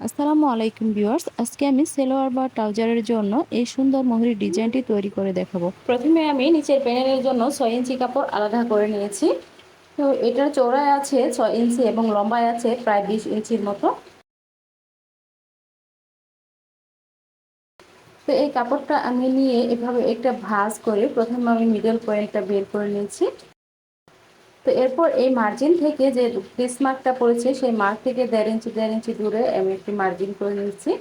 আসসালামু আলাইকুম ভিউয়ার্স, আজকে আমি সেলোয়ার বা ট্রাউজারের জন্য এই সুন্দর মহুরির ডিজাইনটি তৈরি করে দেখাবো। প্রথমে আমি নিচের প্যানেলের জন্য ছয় ইঞ্চি কাপড় আলাদা করে নিয়েছি। তো এটার চৌড়ায় আছে ছয় ইঞ্চি এবং লম্বায় আছে প্রায় বিশ ইঞ্চির মতো। তো এই কাপড়টা আমি নিয়ে এভাবে একটা ভাঁজ করে প্রথমে আমি মিডল পয়েন্টটা বের করে নিয়েছি। তো এরপর এই মার্জিন থেকে যে পিস মার্কটা পড়েছে, সেই মার্ক থেকে দেড় ইঞ্চি দেড় ইঞ্চি দূরে আমি একটি মার্জিন করে নিচ্ছি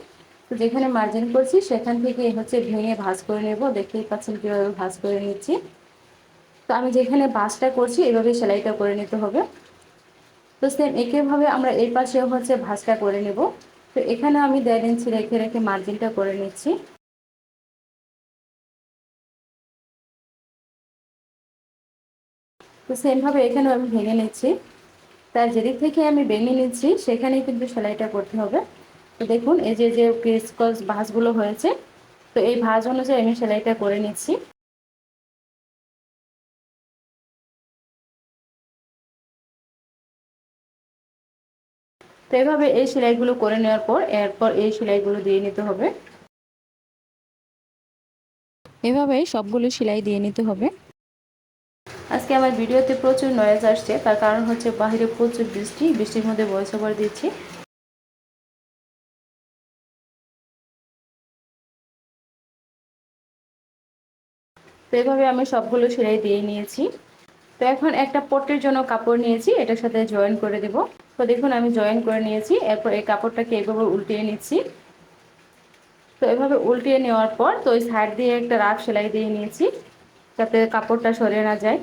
তো যেখানে মার্জিন করছি, সেখান থেকে হচ্ছে ভেঙে ভাঁজ করে নেব। দেখতেই পাচ্ছেন কীভাবে ভাঁজ করে নিচ্ছি। তো আমি যেখানে ভাঁজটা করছি এভাবে সেলাইটা করে নিতে হবে। তো সেম একইভাবে আমরা এই পাশে হচ্ছে ভাঁজটা করে নেব। তো এখানে আমি দেড় ইঞ্চি রেখে রেখে মার্জিনটা করে নিচ্ছি। তো সেমভাবে এখানেও আমি ভেঙে নিচ্ছি। তার যেদিক থেকে আমি ভেঙে নিচ্ছি, সেখানেই কিন্তু সেলাইটা করতে হবে। তো দেখুন, এই যে যে ক্রিসকস ভাঁজগুলো হয়েছে, তো এই ভাঁজ অনুযায়ী আমি সেলাইটা করে নিচ্ছি। তো এভাবে এই সেলাইগুলো করে নেওয়ার পর, এরপর এই সেলাইগুলো দিয়ে নিতে হবে। এভাবে সবগুলো সেলাই দিয়ে নিতে হবে। আজকে আমার ভিডিওতে প্রচুর নয়েজ আসছে, তার কারণ হচ্ছে বাহিরে প্রচুর বৃষ্টি, বৃষ্টির মধ্যে ভয়েস ওভার দিচ্ছি। তো এভাবে আমি সবগুলো সেলাই দিয়ে নিয়েছি। তো এখন একটা পট্টের জন্য কাপড় নিয়েছি, এটার সাথে জয়েন করে দেব। তো দেখুন, আমি জয়েন করে নিয়েছি, এরপর এই কাপড়টাকে এভাবে উল্টিয়ে নিচ্ছি। তো এভাবে উল্টিয়ে নেওয়ার পর তো ওই সাইড দিয়ে একটা রাফ সেলাই দিয়ে নিয়েছি। যাতে কাপড়টা সরে না যায়।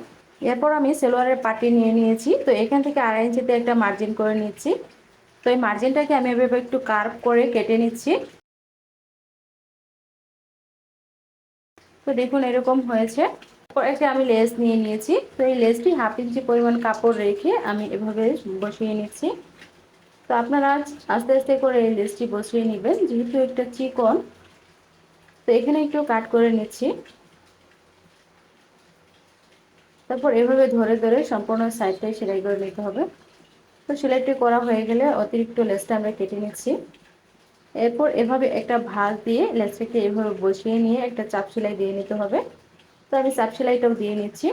এরপর আমি সেলোয়ারের পাটি নিয়ে নিয়েছি। তো এখান থেকে আড়াই ইঞ্চিতে একটা মার্জিন করে নিচ্ছি। তো এই মার্জিনটাকে আমি এভাবে একটু কার্ভ করে কেটে নিচ্ছি। তো দেখুন, এরকম হয়েছে। একটা আমি লেস নিয়ে নিয়েছি। তো এই লেসটি হাফ ইঞ্চি পরিমাণ কাপড় রেখে আমি এভাবে বসিয়ে নিচ্ছি। তো আপনারা আস্তে আস্তে করে এই লেসটি বসিয়ে নেবেন। যেহেতু একটা চিকন, তো এখানে একটু কাট করে নিচ্ছি। তারপর এভাবে ধরে ধরে সম্পূর্ণ সাইডটাই সেলাই করে নিতে হবে। তো সেলাইটি করা হয়ে গেলে অতিরিক্ত লেসটা আমরা কেটে নিচ্ছি। এরপর এভাবে একটা ভাঁজ দিয়ে লেসটাকে এভাবে বসিয়ে নিয়ে একটা চাপ সেলাই দিয়ে নিতে হবে। তো আমি চাপ সেলাইটাও দিয়ে নিচ্ছি।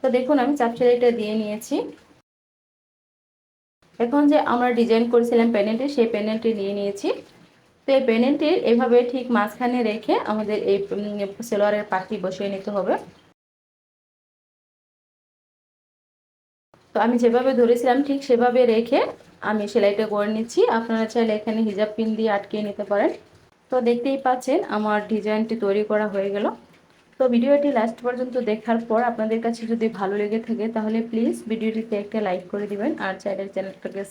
তো দেখুন আমি চাপ সেলাইটা দিয়ে নিয়েছি। এখন যে আমরা ডিজাইন করেছিলাম প্যানেলটি সেই প্যানেলটি নিয়ে নিয়েছি। তো এই প্যানেলটির এভাবে ঠিক মাঝখানে রেখে আমাদের এই সেলোয়ারের পাটটি বসিয়ে নিতে হবে। তো আমি যেভাবে ধরেছিলাম, ঠিক সেভাবে রেখে আমি সেলাইটা করে নিচ্ছি। আপনারা চাইলে এখানে হিজাব পিন দিয়ে আটকিয়ে নিতে পারেন। তো দেখতেই পাচ্ছেন, আমার ডিজাইনটি তৈরি করা হয়ে গেল। তো ভিডিওটি লাস্ট পর্যন্ত দেখার পর আপনাদের কাছে যদি ভালো লেগে থাকে, তাহলে প্লিজ ভিডিওটিতে একটা লাইক করে দিবেন আর চ্যানেল চ্যানেলটাকে